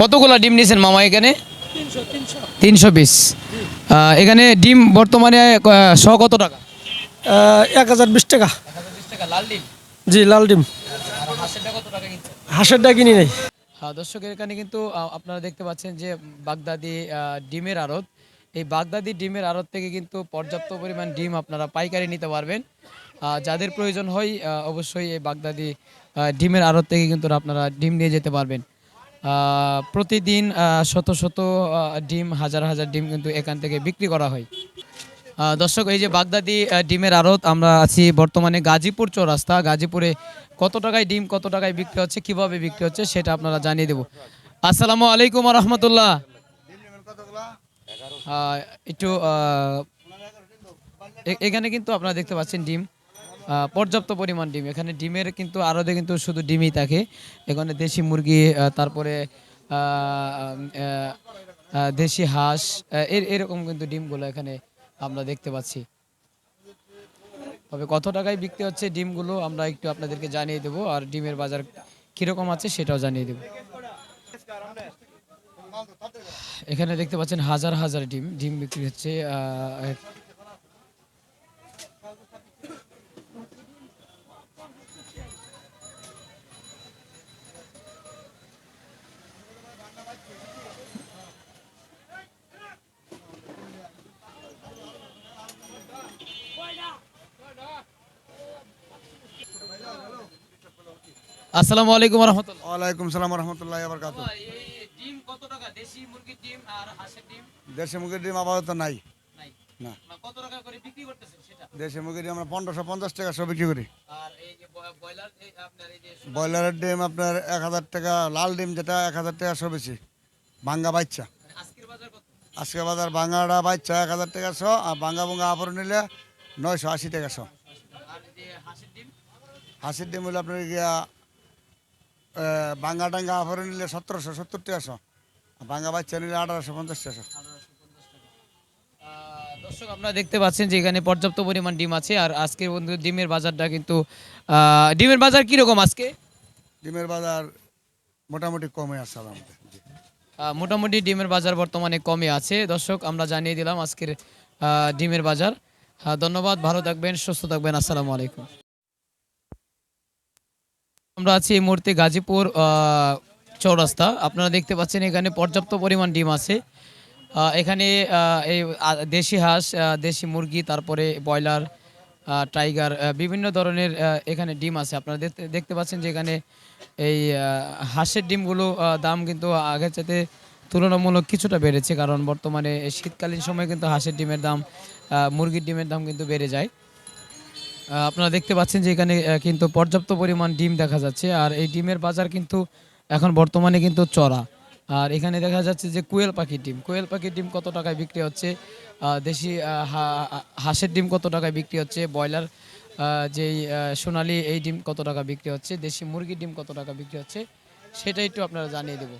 কতগুলো ডিম নিয়েছেন মামা এখানে? তিনশো পিস। এখানে ডিম বর্তমানে শ কত টাকা? এক হাজার বিশ টাকা। লাল ডিম? জি লাল ডিম। হাঁসেরটা কিনি নেই। দর্শকের এখানে কিন্তু আপনারা দেখতে পাচ্ছেন যে বাগদাদি ডিমের আড়ত। এই বাগদাদি ডিমের আড়ত থেকে কিন্তু পর্যাপ্ত পরিমাণ ডিম আপনারা পাইকারি নিতে পারবেন। যাদের প্রয়োজন হয় অবশ্যই এই বাগদাদি ডিমের আড়ত থেকে কিন্তু আপনারা ডিম নিয়ে যেতে পারবেন। প্রতিদিন শত শত ডিম, হাজার হাজার ডিম কিন্তু এখান থেকে বিক্রি করা হয়। দর্শক, এই যে বাগদাদি ডিমের আড়ত, আমরা আছি বর্তমানে গাজীপুর চৌরাস্তা। গাজীপুরে কত টাকায় ডিম, কত টাকায় বিক্রি হচ্ছে, কীভাবে বিক্রি হচ্ছে, সেটা আপনারা জানিয়ে দেব। আসসালামু আলাইকুম রহমতুল্লাহ। একটু এখানে কিন্তু আপনারা দেখতে পাচ্ছেন ডিম। পর্যাপ্ত পরিমাণ ডিম। এখানে ডিমের কিন্তু আরদে কিন্তু শুধু ডিমই থাকে। এখানে দেশি মুরগি তারপরে দেশি হাঁস এর, এরকম কিন্তু ডিমগুলো এখানে আমরা দেখতে পাচ্ছি। তবে কত টাকায় বিক্রি হচ্ছে ডিমগুলো আমরা একটু আপনাদেরকে জানিয়ে দেবো, আর ডিমের বাজার কীরকম আছে সেটাও জানিয়ে দেবো। এখানে দেখতে পাচ্ছেন হাজার হাজার ডিম ডিম বিক্রি হচ্ছে আসসালামু আলাইকুম রহমতুল্লাহ ওয়ালাইকুম সালাম রহমতুল্লাহ বরকাত ডিম কত টাকা? দেশি মুরগির ডিম আর হাঁসের ডিম? দেশি মুরগির ডিম আপাতত নাই। নাই। না। কত টাকা করে বিক্রি করতেছেন সেটা? দেশি মুরগির ডিম আমরা পনেরোশো পঞ্চাশ টাকা সব বিক্রি করি। আর এই যে ব্রয়লার আপনার এই যে ব্রয়লারের ডিম আপনার এক হাজার টাকা লাল ডিম যেটা এক হাজার টাকা সব বেশি। ভাঙ্গা বাচ্চা মানে আজকের বাজার কত? আজকে বাজার ভাঙ্গাটা বাচ্চা এক হাজার টাকা শো আর ভাঙ্গা ভুঙ্গা আপর নিলে নয়শো আশি টাকা শো। আর এই হাঁসের ডিম? হাসির ডিম হলে আপনার গিয়া ভাঙ্গা টাঙ্গা আপর নিলে সতেরোশো সত্তর টাকা শো আর ভাঙ্গা বাচ্চা নিলে আঠারোশো পঞ্চাশ টাকা দর্শক আপনারা দেখতে পাচ্ছেন যে এখানে পর্যাপ্ত পরিমাণ ডিম আছে। আর আজকের বন্ধু ডিমের বাজারটা কিন্তু ডিমের বাজার কীরকম আজকে? ডিমের বাজার মোটামুটি কমে আছে আমাদের মোটামুটি ডিমের বাজার বর্তমানে কমে আছে। দর্শক আমরা জানিয়ে দিলাম আজকের ডিমের বাজার। ধন্যবাদ ভালো থাকবেন সুস্থ থাকবেন। আসসালামু আলাইকুম। আমরা আছি এই মুহূর্তে গাজীপুর চৌরাস্তা। আপনারা দেখতে পাচ্ছেন এখানে পর্যাপ্ত পরিমাণ ডিম আছে। এখানে এই দেশি হাঁস দেশি মুরগি, তারপরে ব্রয়লার টাইগার বিভিন্ন ধরনের এখানে ডিম আছে। আপনারা দেখতে দেখতে পাচ্ছেন যে এখানে এই হাঁসের ডিমগুলো দাম কিন্তু আগের চাইতে তুলনামূলক কিছুটা বেড়েছে। কারণ বর্তমানে শীতকালীন সময় কিন্তু হাঁসের ডিমের দাম মুরগির ডিমের দাম কিন্তু বেড়ে যায়। আপনারা দেখতে পাচ্ছেন যে এখানে কিন্তু পর্যাপ্ত পরিমাণ ডিম দেখা যাচ্ছে। আর এই ডিমের বাজার কিন্তু এখন বর্তমানে কিন্তু চড়া। আর এখানে দেখা যাচ্ছে যে কোয়েল পাখির ডিম। কোয়েল পাখির ডিম কত টাকায় বিক্রি হচ্ছে? দেশি হাঁসের ডিম কত টাকায় বিক্রি হচ্ছে? ব্রয়লার যেই সোনালী, এই ডিম কত টাকা বিক্রি হচ্ছে? দেশি মুরগির ডিম কত টাকা বিক্রি হচ্ছে? সেটা একটু আপনারা জানিয়ে দেবো।